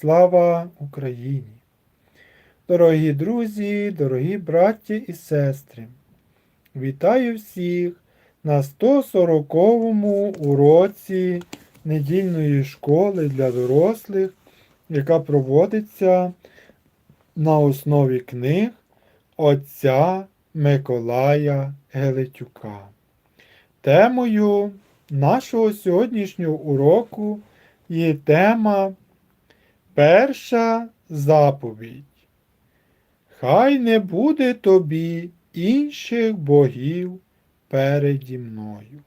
Слава Україні! Дорогі друзі, дорогі браті і сестри! Вітаю всіх на 140-му уроці недільної школи для дорослих, яка проводиться на основі книг отця Миколая Гелетюка. Темою нашого сьогоднішнього уроку є тема Перша заповідь. Хай не буде тобі інших богів переді мною.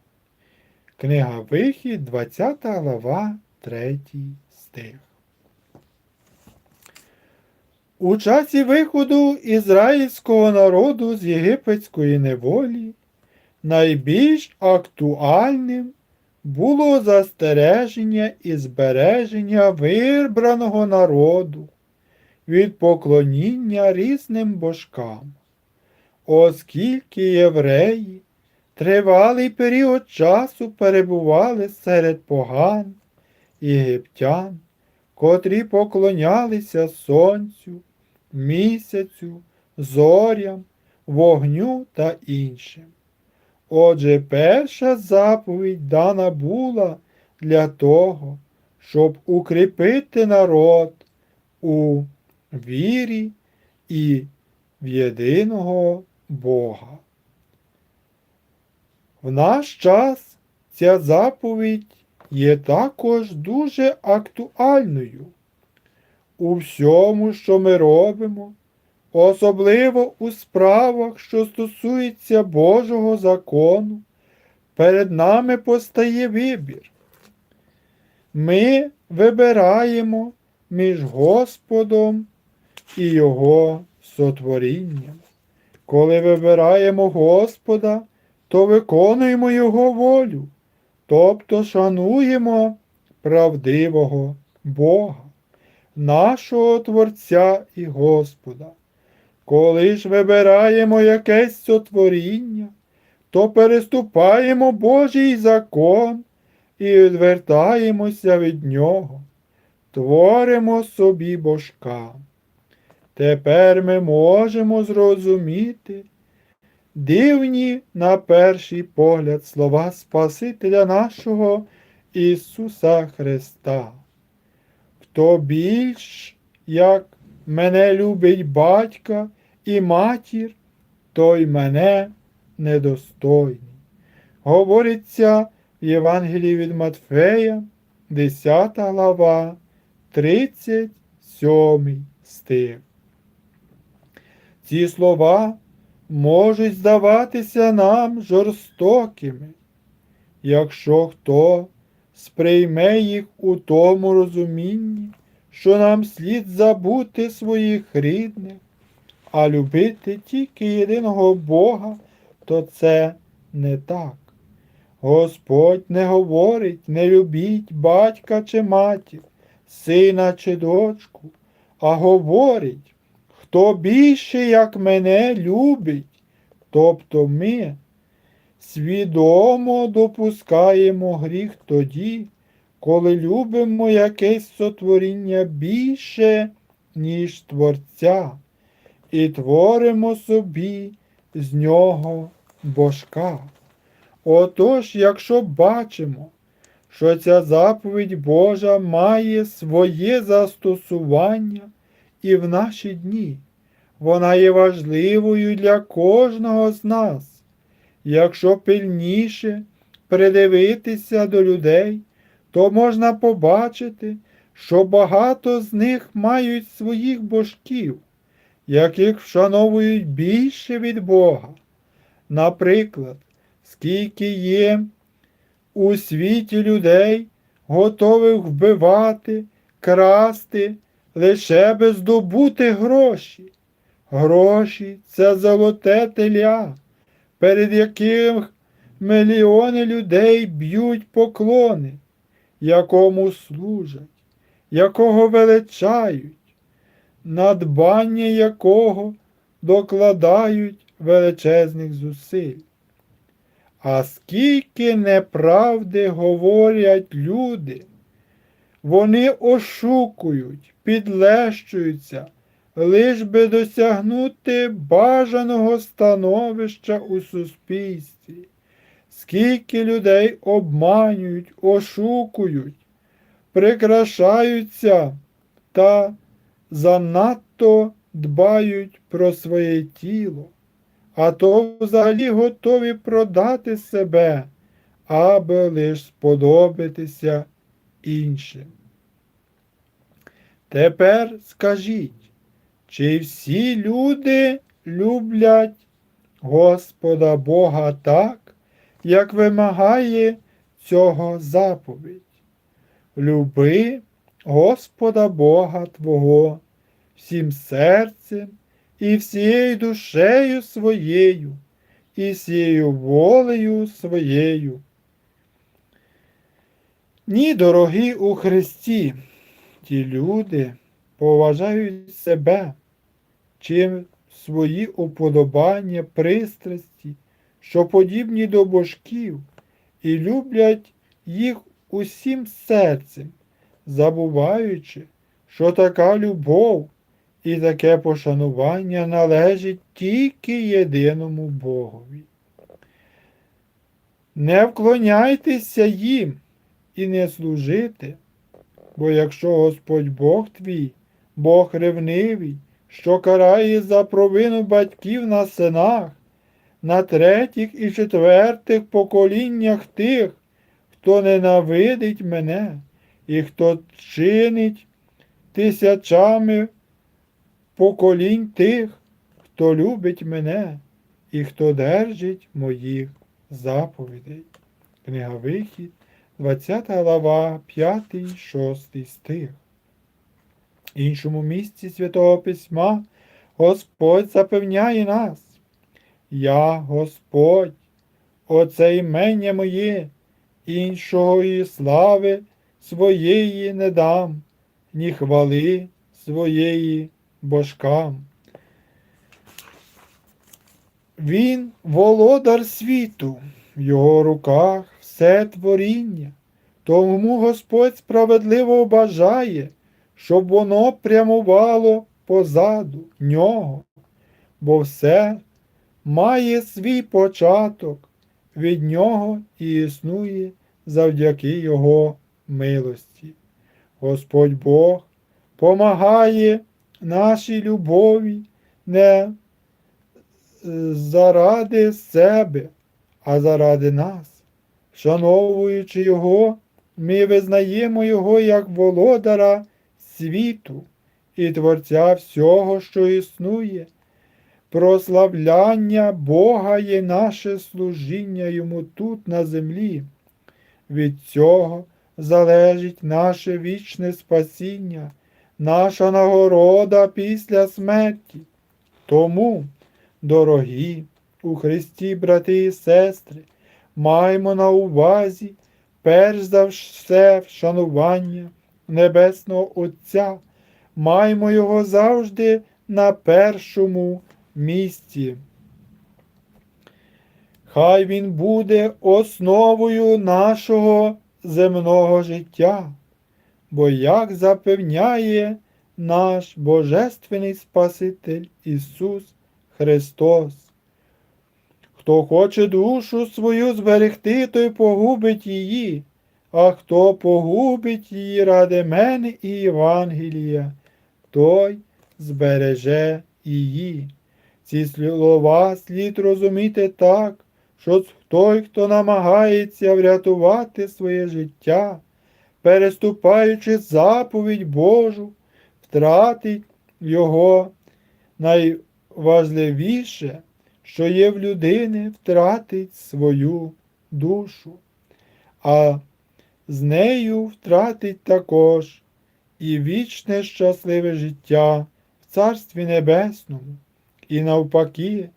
Книга Вихід, 20 глава, 3 стих. У часі виходу ізраїльського народу з єгипетської неволі найбільш актуальним було застереження і збереження вибраного народу від поклоніння різним божкам, оскільки євреї тривалий період часу перебували серед поган єгиптян, котрі поклонялися сонцю, місяцю, зорям, вогню та іншим. Отже, перша заповідь дана була для того, щоб укріпити народ у вірі і в єдиного Бога. В наш час ця заповідь є також дуже актуальною. У всьому, що ми робимо, особливо у справах, що стосуються Божого закону, перед нами постає вибір. Ми вибираємо між Господом і Його сотворінням. Коли вибираємо Господа, то виконуємо Його волю, тобто шануємо правдивого Бога, нашого Творця і Господа. Коли ж вибираємо якесь сотворіння, то переступаємо Божий закон і відвертаємося від нього, творимо собі божка. Тепер ми можемо зрозуміти дивні на перший погляд слова Спасителя нашого Ісуса Христа. Хто більш, як мене любить батька і матір, той мене недостойний. Говориться в Євангелії від Матфея, 10 глава, 37 стих. Ці слова можуть здаватися нам жорстокими, якщо хто сприйме їх у тому розумінні, що нам слід забути своїх рідних, а любити тільки єдиного Бога, то це не так. Господь не говорить, не любіть батька чи матір, сина чи дочку, а говорить, хто більше, як мене, любить, тобто ми свідомо допускаємо гріх тоді, коли любимо якесь сотворіння більше, ніж Творця, і творимо собі з нього божка. Отож, якщо бачимо, що ця заповідь Божа має своє застосування і в наші дні, вона є важливою для кожного з нас. Якщо пильніше придивитися до людей, то можна побачити, що багато з них мають своїх божків, яких вшановують більше від Бога. Наприклад, скільки є у світі людей, готових вбивати, красти, лише би здобути гроші. Гроші це золоте теля, перед яким мільйони людей б'ють поклони якому служать, якого величають, надбання якого докладають величезних зусиль. А скільки неправди говорять люди, вони ошукують, підлещуються, лиш би досягнути бажаного становища у суспільстві. Скільки людей обманюють, ошукують, прикрашаються та занадто дбають про своє тіло, а то взагалі готові продати себе, аби лиш сподобатися іншим. Тепер скажіть, чи всі люди люблять Господа Бога так, як вимагає цього заповідь? Люби Господа Бога Твого всім серцем і всією душею своєю, і всією волею своєю. Ні, дорогі у Христі, ті люди поважають себе, чим свої уподобання, пристрасті, що подібні до божків, і люблять їх усім серцем, забуваючи, що така любов і таке пошанування належить тільки єдиному Богові. Не вклоняйтеся їм і не служити, бо якщо Господь Бог твій, Бог ревнивий, що карає за провину батьків на синах, на третіх і четвертих поколіннях тих, хто ненавидить мене і хто чинить тисячами поколінь тих, хто любить мене і хто держить моїх заповідей. Книга Вихід, 20 глава, 5, 6 стих. В іншому місці Святого Письма Господь запевняє нас. Я Господь, оце імення моє, іншого і слави своєї не дам, ні хвали своєї божкам. Він володар світу, в його руках все творіння, тому Господь справедливо бажає, щоб воно прямувало позаду нього, бо все має свій початок, від нього і існує завдяки Його милості. Господь Бог помагає нашій любові не е, заради себе, а заради нас. Вшановуючи Його, ми визнаємо Його як володара світу і Творця всього, що існує. Прославляння Бога є наше служіння Йому тут на землі. Від цього залежить наше вічне спасіння, наша нагорода після смерті. Тому, дорогі у Христі, брати і сестри, маємо на увазі перш за все вшанування Небесного Отця, маємо Його завжди на першому місці. Хай Він буде основою нашого земного життя, бо як запевняє наш Божественний Спаситель Ісус Христос. Хто хоче душу свою зберегти, той погубить її, а хто погубить її ради мене і Євангелія, той збереже її. Ці слова слід розуміти так, що той, хто намагається врятувати своє життя, переступаючи заповідь Божу, втратить його. Найважливіше, що є в людини, втратить свою душу, а з нею втратить також і вічне щасливе життя в Царстві Небесному, і навпаки,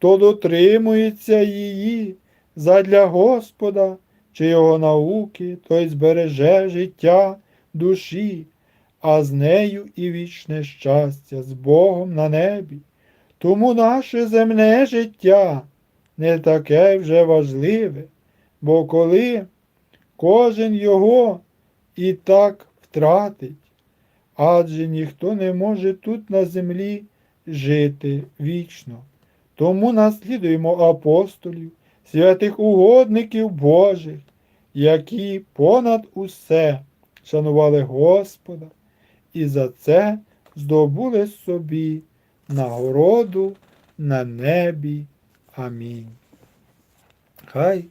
хто дотримується її задля Господа чи Його науки, той збереже життя душі, а з нею і вічне щастя з Богом на небі. Тому наше земне життя не таке вже важливе, бо коли кожен його і так втратить, адже ніхто не може тут на землі жити вічно. Тому наслідуємо апостолів, святих угодників Божих, які понад усе шанували Господа і за це здобули собі нагороду на небі. Амінь. Хай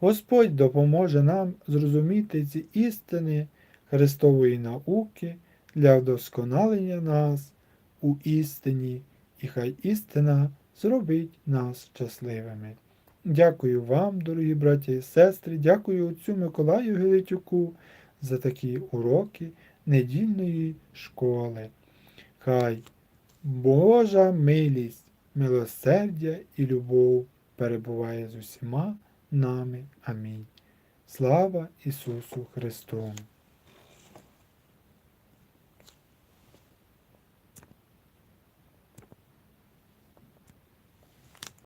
Господь допоможе нам зрозуміти ці істини Христової науки для вдосконалення нас у істині, і хай істина зробить нас щасливими. Дякую вам, дорогі браті і сестри, дякую отцю Миколаю Гелетюку за такі уроки недільної школи. Хай Божа милість, милосердя і любов перебуває з усіма нами. Амінь. Слава Ісусу Христу!